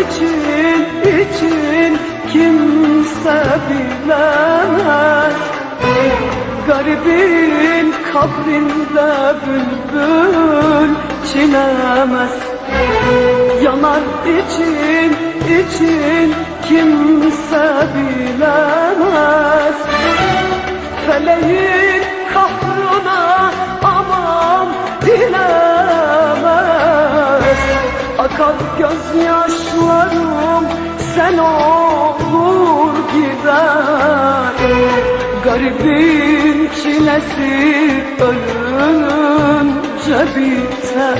için için kimse bilemez. Garibin kabrinde bülbül çilemez Yanar için için kimse bilemez. Feleğin Akar gözyaşlarım sen olur gider. Garibin çilesi ölünce biter